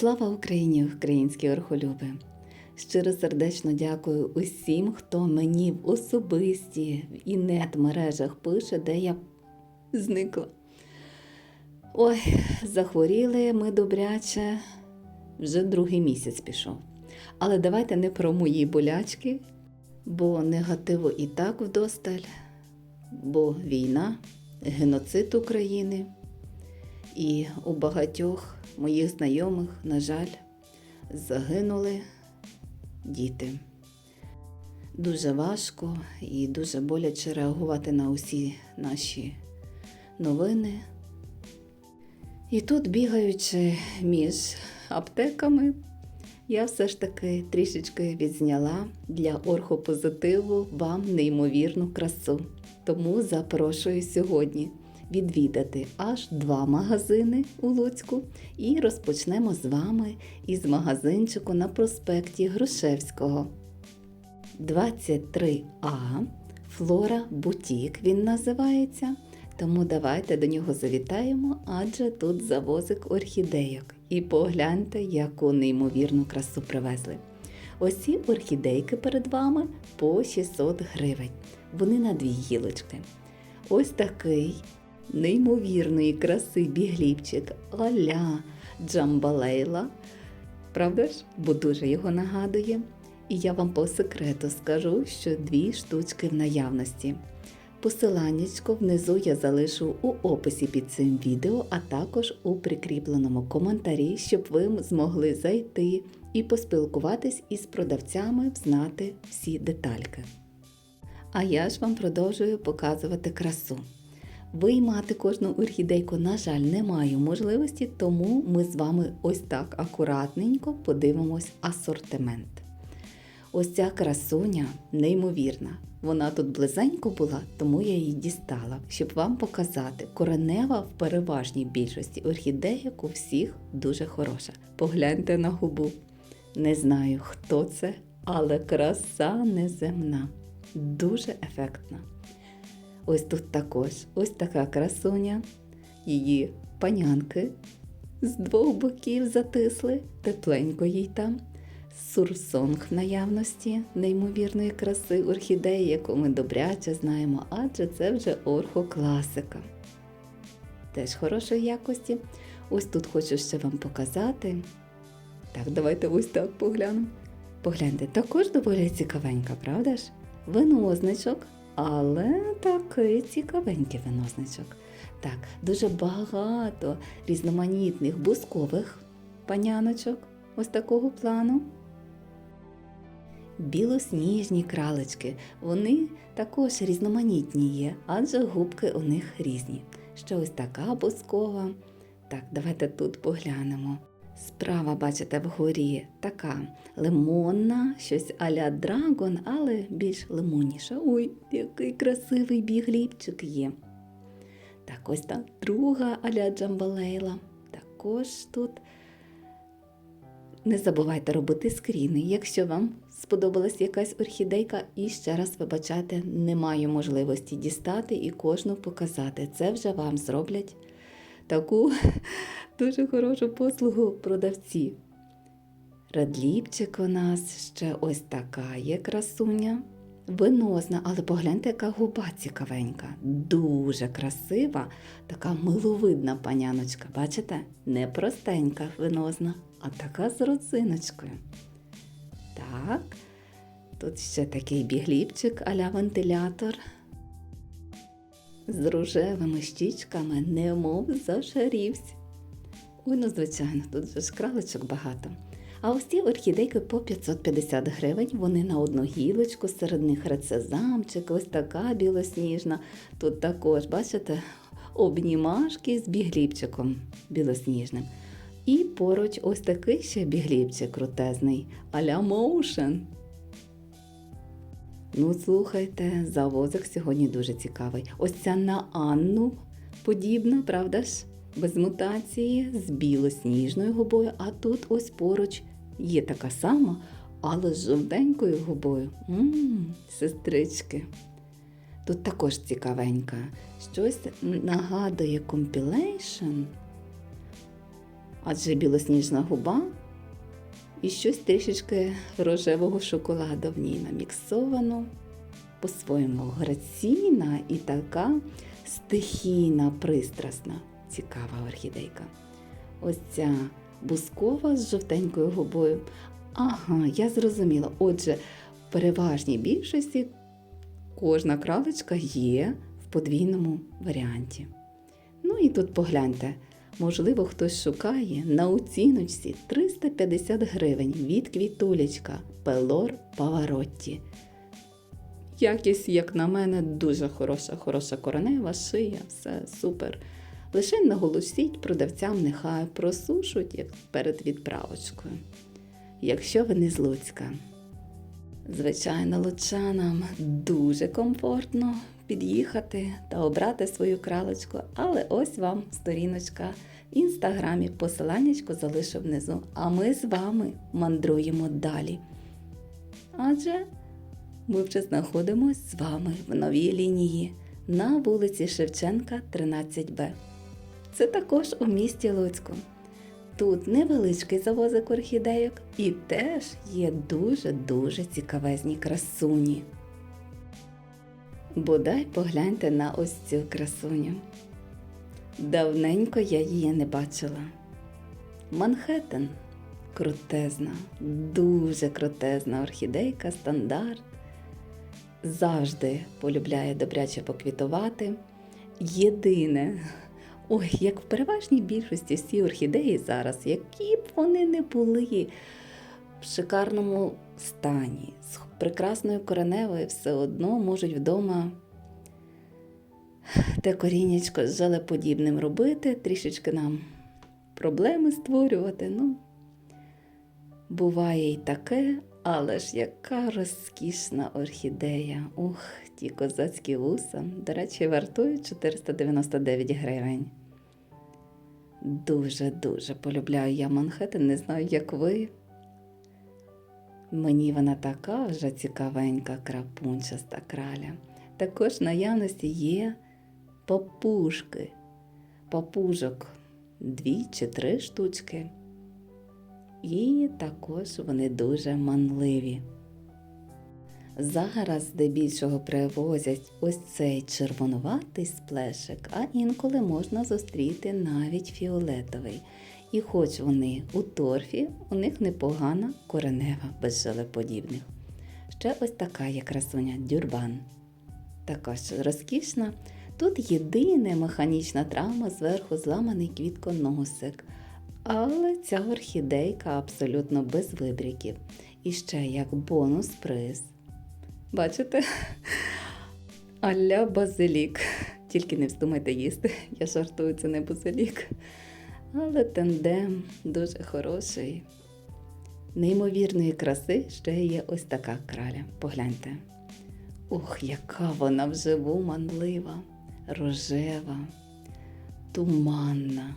Слава Україні, українські орхолюби! Щиро сердечно дякую усім, хто мені в особисті в інет мережах пише, де я зникла. Ой, захворіли ми добряче, вже другий місяць пішов. Але давайте не про мої болячки, бо негативу і так вдосталь, бо війна, геноцид України. І у багатьох моїх знайомих, на жаль, загинули діти. Дуже важко і дуже боляче реагувати на усі наші новини. І тут, бігаючи між аптеками, я все ж таки трішечки відзняла для орхопозитиву вам неймовірну красу. Тому запрошую сьогодні відвідати аж два магазини у Луцьку і розпочнемо з вами із магазинчику на проспекті Грушевського. 23А Флора Бутік він називається. Тому давайте до нього завітаємо, адже тут завозик орхідейок. І погляньте, яку неймовірну красу привезли. Ось ці орхідейки перед вами по 600 гривень. Вони на дві гілочки. Ось такий неймовірної краси бігліпчик аля Джамбалейла. Правда ж? Бо дуже його нагадує. І я вам по секрету скажу, що дві штучки в наявності. Посиланнячко внизу я залишу у описі під цим відео, а також у прикріпленому коментарі, щоб ви змогли зайти і поспілкуватись із продавцями, взнати всі детальки. А я ж вам продовжую показувати красу. Виймати кожну орхідейку, на жаль, не маю можливості, тому ми з вами ось так акуратненько подивимось асортимент. Ось ця красуня неймовірна. Вона тут близенько була, тому я її дістала, щоб вам показати. Коренева в переважній більшості орхідеїк у всіх дуже хороша. Погляньте на губу. Не знаю, хто це, але краса неземна, дуже ефектна. Ось тут також ось така красуня, її панянки з двох боків затисли, тепленько їй там. Сурсонг в наявності неймовірної краси орхідеї, яку ми добряче знаємо, адже це вже орхокласика. Теж хорошої якості. Ось тут хочу ще вам показати. Так, давайте ось так поглянемо. Погляньте, також доволі цікавенька, правда ж? Винозничок, але такий цікавенький винозничок. Так, дуже багато різноманітних бускових паняночок ось такого плану. Білосніжні кралечки, вони також різноманітні є, адже губки у них різні. Ще ось така бускова. Так, давайте тут поглянемо. Справа, бачите, вгорі така лимонна, щось а-ля драгон, але більш лимонніша. Ой, який красивий бігліпчик є. Так, ось та друга а-ля джамбалейла. Також тут не забувайте робити скріни, якщо вам сподобалась якась орхідейка, і ще раз вибачайте, не маю можливості дістати і кожну показати. Це вже вам зроблять таку дуже хорошу послугу продавці. Радліпчик у нас ще ось така є красуня. Виносна, але погляньте, яка губа цікавенька, дуже красива, така миловидна паняночка. Бачите? Не простенька виносна, а така з родзиночкою. Так, тут ще такий бігліпчик а-ля вентилятор. З рожевими щічками, немов зашарівсь. Ой, ну, звичайно, тут же ж кралечок багато. А ось ці орхідейки по 550 гривень, вони на одну гілочку, серед них рецезамчик, ось така білосніжна. Тут також, бачите, обнімашки з бігліпчиком білосніжним. І поруч ось такий ще бігліпчик крутезний, а-ля Motion. Ну, слухайте, завозик сьогодні дуже цікавий. Ось ця на Анну подібна, правда ж? Без мутації, з білосніжною губою, а тут ось поруч є така сама, але з жовтенькою губою. Ммм, сестрички. Тут також цікавенька. Щось нагадує компілейшн Адже білосніжна губа і щось трішечки рожевого шоколаду в ній наміксовано. По-своєму граційна і така стихійна, пристрасна, цікава орхідейка. Ось ця бускова з жовтенькою губою. Ага, я зрозуміла. Отже, в переважній більшості кожна кралечка є в подвійному варіанті. Ну і тут погляньте, можливо, хтось шукає на оціночці 350 гривень від квітулечка Пелор Паваротті. Якість, як на мене, дуже хороша, хороша коронева, шия, все супер. Лише наголосіть продавцям, нехай просушуть як перед відправочкою. Якщо ви не з Луцька. Звичайно, лучанам дуже комфортно під'їхати та обрати свою кралочку, але ось вам сторіночка в інстаграмі. Посиланнячко залишу внизу. А ми з вами мандруємо далі. Адже ми вже знаходимося з вами в новій лінії на вулиці Шевченка, 13Б. Це також у місті Луцьку. Тут невеличкий завозик орхідейок і теж є дуже-дуже цікавезні красуні. Бодай погляньте на ось цю красуню. Давненько я її не бачила. Манхеттен крутезна, дуже крутезна орхідейка, стандарт. Завжди полюбляє добряче поквітувати. Єдине, ой, як в переважній більшості всі орхідеї зараз, які б вони не були в шикарному стані, з прекрасною кореневою, все одно можуть вдома те коріннячко з жалеподібним робити, трішечки нам проблеми створювати. Ну, буває і таке, але ж яка розкішна орхідея. Ух, ті козацькі вуса. До речі, вартують 499 гривень. Дуже-дуже полюбляю я Манхеттен, не знаю, як ви. Мені вона така вже цікавенька, крапунчаста краля. Також в наявності є папушки, папужок дві чи три штучки. І також вони дуже манливі. Зараз здебільшого привозять ось цей червонуватий сплешик, а інколи можна зустріти навіть фіолетовий. І хоч вони у торфі, у них непогана коренева без желеподібних. Ще ось така є красуня дюрбан. Також розкішна. Тут єдина механічна травма зверху зламаний квітконосик. Але ця орхідейка абсолютно без вибріків. І ще як бонус приз. Бачите? Аля базилік. Тільки не вздумайте їсти, я жартую, це не базилік. Але тендем дуже хороший. Неймовірної краси ще є ось така краля. Погляньте. Ох, яка вона вживу манлива, рожева, туманна,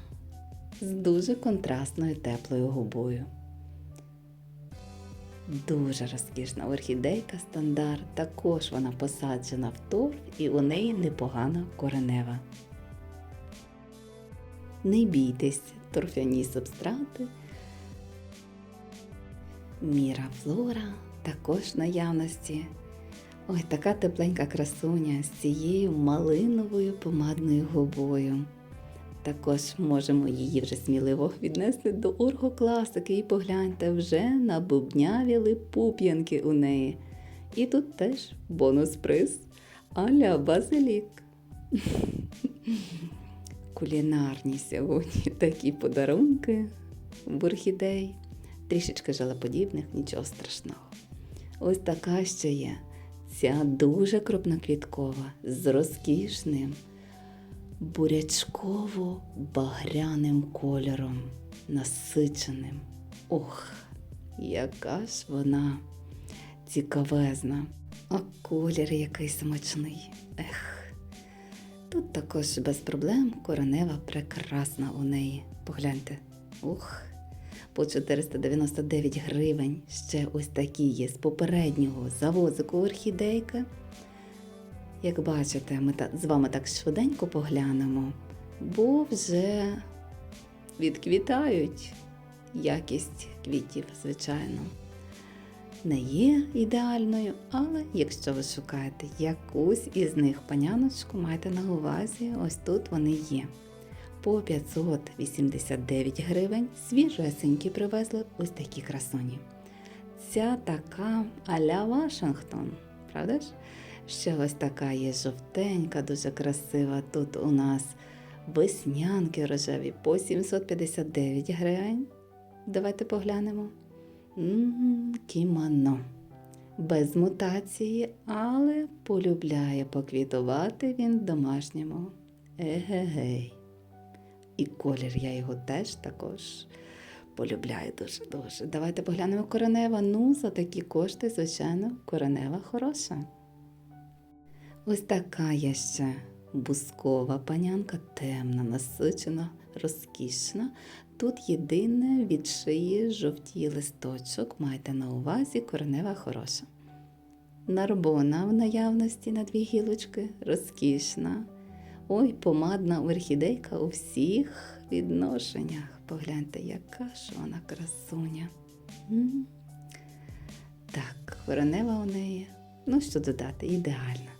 з дуже контрастною теплою губою. Дуже розкішна орхідейка стандарт, також вона посаджена в торф і у неї непогана коренева. Не бійтесь, торфяні субстрати. Міра флора також наявності. Ой, така тепленька красуня з цією малиновою помадною губою. Також можемо її вже сміливо віднести до оргокласики і погляньте, вже набубнявіли пуп'янки у неї. І тут теж бонус-приз аля базилік. Кулінарні сьогодні такі подарунки в орхідей. Трішечки жалоподібних, нічого страшного. Ось така ще є. Ця дуже крупноквіткова, з розкішним бурячково-багряним кольором, насиченим. Ох, яка ж вона цікавезна, а колір який смачний. Ех. Тут також без проблем коренева прекрасна у неї. Погляньте. Ух, по 499 гривень. Ще ось такі є з попереднього завозику орхідейка. Як бачите, ми з вами так швиденько поглянемо, бо вже відквітають. Якість квітів, звичайно, не є ідеальною, але якщо ви шукаєте якусь із них паняночку, майте на увазі, ось тут вони є. По 589 гривень свіжесенькі привезли ось такі красуні. Ця така а-ля Вашингтон, правда ж? Ще ось така є жовтенька, дуже красива. Тут у нас веснянки рожеві по 759 гривень. Давайте поглянемо. м кімоно. Без мутації, але полюбляє поквітувати він домашньому. Егегей. І колір я його теж також полюбляю дуже-дуже. Давайте поглянемо коренева. Ну, за такі кошти, звичайно, коренева хороша. Ось така є ще бускова панянка, темна, насичена, розкішна. Тут єдине від шиї жовтій листочок, майте на увазі коренева хороша. Нарбона в наявності на дві гілочки, розкішна. Ой, помадна орхідейка у всіх відношеннях. Погляньте, яка ж вона красуня. М. Так, коренева у неї. Ну, що додати, ідеальна.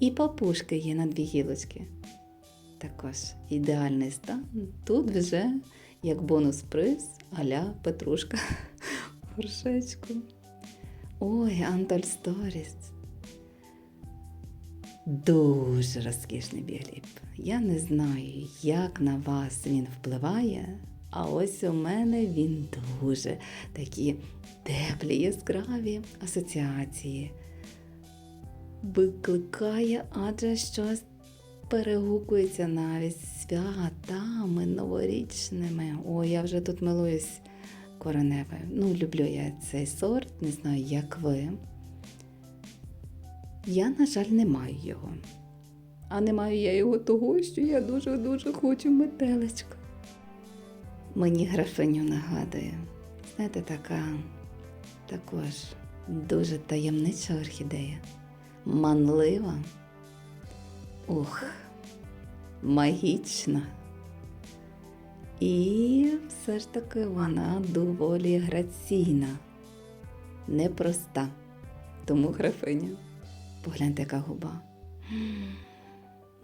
І папушки є на дві гілочки. Також ідеальний стан. Тут вже як бонус-приз аля Петрушка горшечку. Ой, Анталь Сторіс. Дуже розкішний бігліп. Я не знаю, як на вас він впливає, а ось у мене він дуже такі теплі, яскраві асоціації. Викликає, адже щось перегукується навіть святами новорічними. Ой, я вже тут милуюсь кореневою. Ну, люблю я цей сорт, не знаю, як ви. Я, на жаль, не маю його. А не маю я його того, що я дуже-дуже хочу метелечка. Мені графиню нагадує. Знаєте, така також дуже таємнича орхідея. Манлива. Ух, магічна. І все ж таки вона доволі граційна, непроста. Тому графиня. Погляньте, яка губа.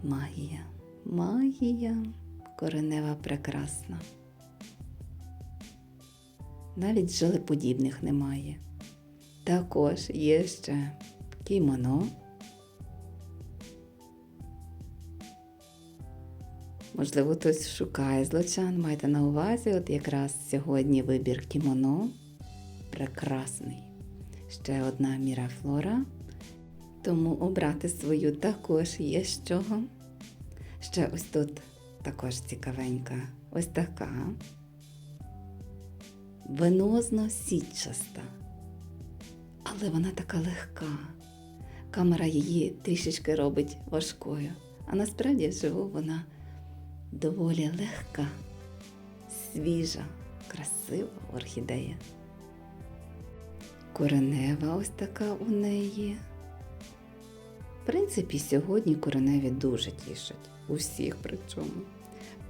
Магія, магія, коренева прекрасна. Навіть жилеподібних немає. Також є ще кімоно. Можливо, хтось шукає злочан, майте на увазі, от якраз сьогодні вибір кімоно прекрасний. Ще одна мірафлора. Тому обрати свою також є з чого. Ще ось тут також цікавенька. Ось така. Венозно сітчаста. Але вона така легка. Камера її трішечки робить важкою. А насправді живу вона доволі легка, свіжа, красива орхідея. Коренева ось така у неї. В принципі, сьогодні кореневі дуже тішать. Усіх причому.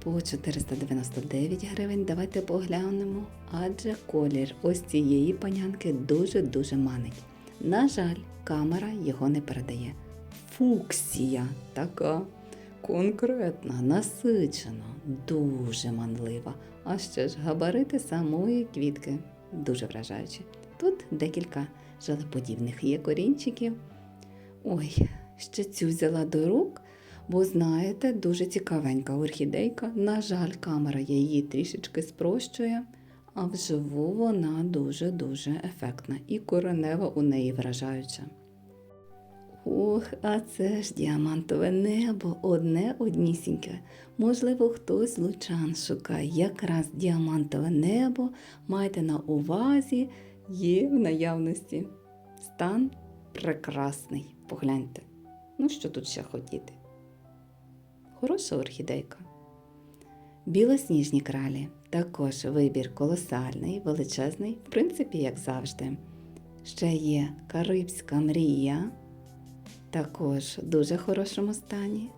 По 499 гривень давайте поглянемо, адже колір ось цієї панянки дуже-дуже манить. На жаль, камера його не передає. Фуксія така конкретна, насичена, дуже манлива. А ще ж габарити самої квітки дуже вражаючі. Тут декілька жалеподібних є корінчиків. Ой, ще цю взяла до рук, бо знаєте, дуже цікавенька орхідейка. На жаль, камера її трішечки спрощує, а вживу вона дуже-дуже ефектна і коренева у неї вражаюча. Ох, а це ж діамантове небо, одне однісіньке. Можливо, хтось з лучан шукає якраз діамантове небо, майте на увазі, є в наявності. Стан прекрасний. Погляньте. Ну, що тут ще хотіти? Хороша орхідейка. Білосніжні кралі. Також вибір колосальний, величезний, в принципі, як завжди. Ще є Карибська мрія. Також в дуже хорошому стані.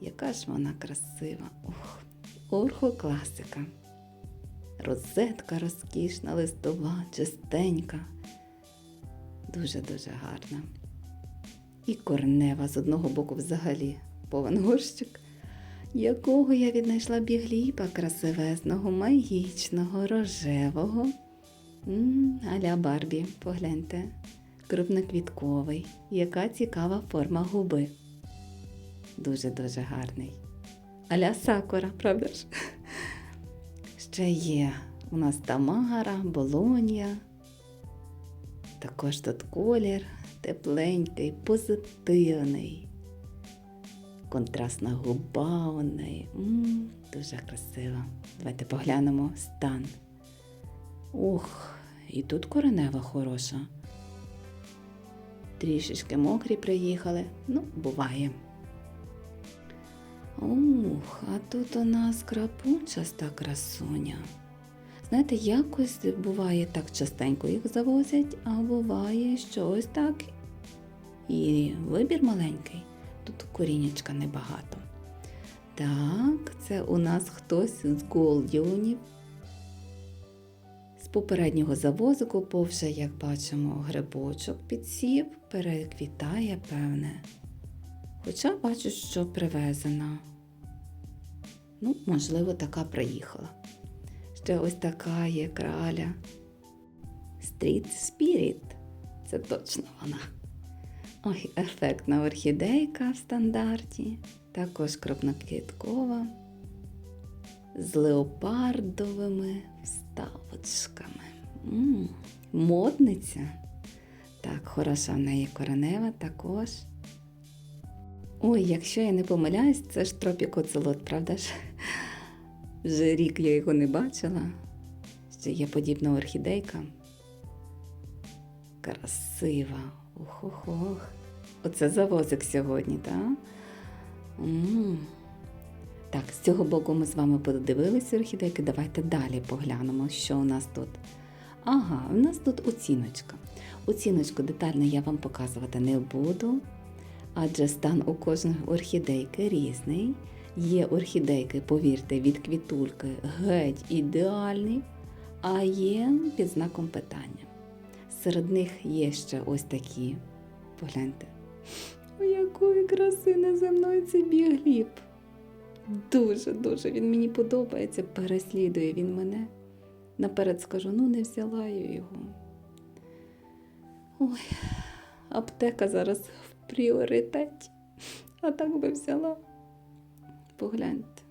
Яка ж вона красива. Ух, орхокласика. Розетка розкішна, листова, чистенька. Дуже-дуже гарна. І корнева з одного боку взагалі повен горщик, якого я віднайшла бігліпа красивезного, магічного, рожевого. Аля Барбі, погляньте. Крупноквітковий. Яка цікава форма губи. Дуже-дуже гарний. Аля Сакура, правда ж? Ще є у нас Тамара, Болонія. Також тут колір тепленький, позитивний. Контрастна губа у неї. М, дуже красива. Давайте поглянемо стан. Ух, і тут коренева хороша. Трішечки мокрі приїхали. Ну, буває. Ух, а тут у нас крапунчаста красуня. Знаєте, якось буває так частенько їх завозять, а буває, що ось так. І вибір маленький. Тут корінечка небагато. Так, це у нас хтось з голдіонів. З попереднього завозику повже, як бачимо, грибочок підсів, переквітає, певне. Хоча бачу, що привезена. Ну, можливо, така приїхала. Ще ось така є краля. Street Spirit. Це точно вона. Ой, ефектна орхідейка в стандарті. Також крупноквіткова. З леопардовими вставочками. М, модниця. Так, хороша в неї коренева також. Ой, якщо я не помиляюсь, це ж тропікоцелот, правда ж? Вже рік я його не бачила. Ще є подібна орхідейка. Красива. Ох-ох-ох. Оце завозик сьогодні, так? м Так, з цього боку ми з вами подивилися орхідейки. Давайте далі поглянемо, що у нас тут. Ага, у нас тут оціночка. Оціночку детально я вам показувати не буду, адже стан у кожної орхідейки різний. Є орхідейки, повірте, від квітульки геть ідеальні, а є під знаком питання. Серед них є ще ось такі. Погляньте. О, якої краси неземної це бігліп. Дуже-дуже він мені подобається, переслідує він мене. Наперед скажу, ну не взяла я його. Ой, аптека зараз в пріоритеті, а так би взяла. Погляньте.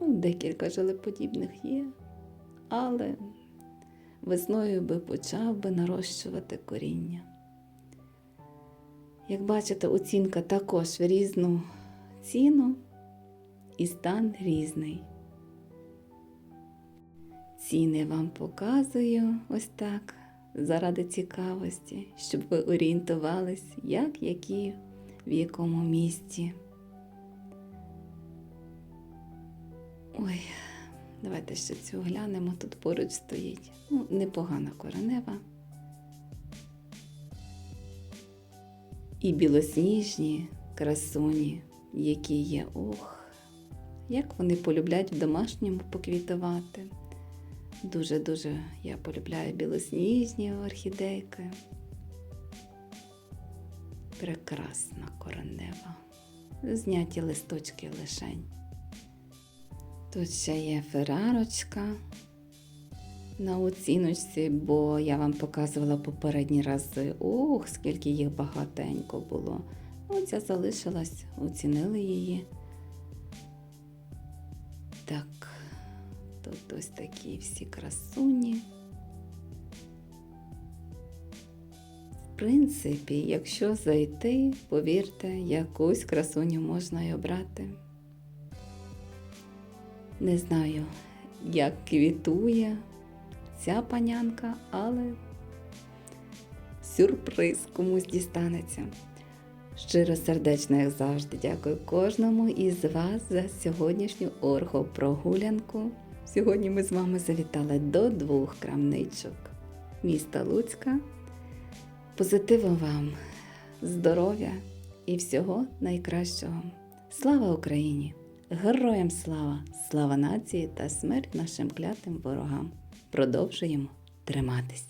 Ну, декілька жалеподібних є, але весною би почав би нарощувати коріння. Як бачите, оцінка також в різну ціну і стан різний. Ціни вам показую ось так, заради цікавості, щоб ви орієнтувались, як які в якому місці. Ой, давайте ще цю глянемо, тут поруч стоїть. Ну, непогана коренева. І білосніжні красуні, які є. Ох, як вони полюблять в домашньому поквітувати. Дуже-дуже я полюбляю білосніжні орхідейки. Прекрасна коренева. Зняті листочки лишень. Тут ще є ферарочка на оціночці, бо я вам показувала попередні рази. Ох, скільки їх багатенько було. Оця залишилась, оцінили її. Так, тут ось такі всі красуні. В принципі, якщо зайти, повірте, якусь красуню можна й обрати. Не знаю, як квітує ця панянка, але сюрприз комусь дістанеться. Щиро сердечно, як завжди, дякую кожному із вас за сьогоднішню оргопрогулянку. Сьогодні ми з вами завітали до двох крамничок міста Луцька. Позитиву вам, здоров'я і всього найкращого. Слава Україні! Героям слава, слава нації та смерть нашим клятим ворогам. Продовжуємо триматись.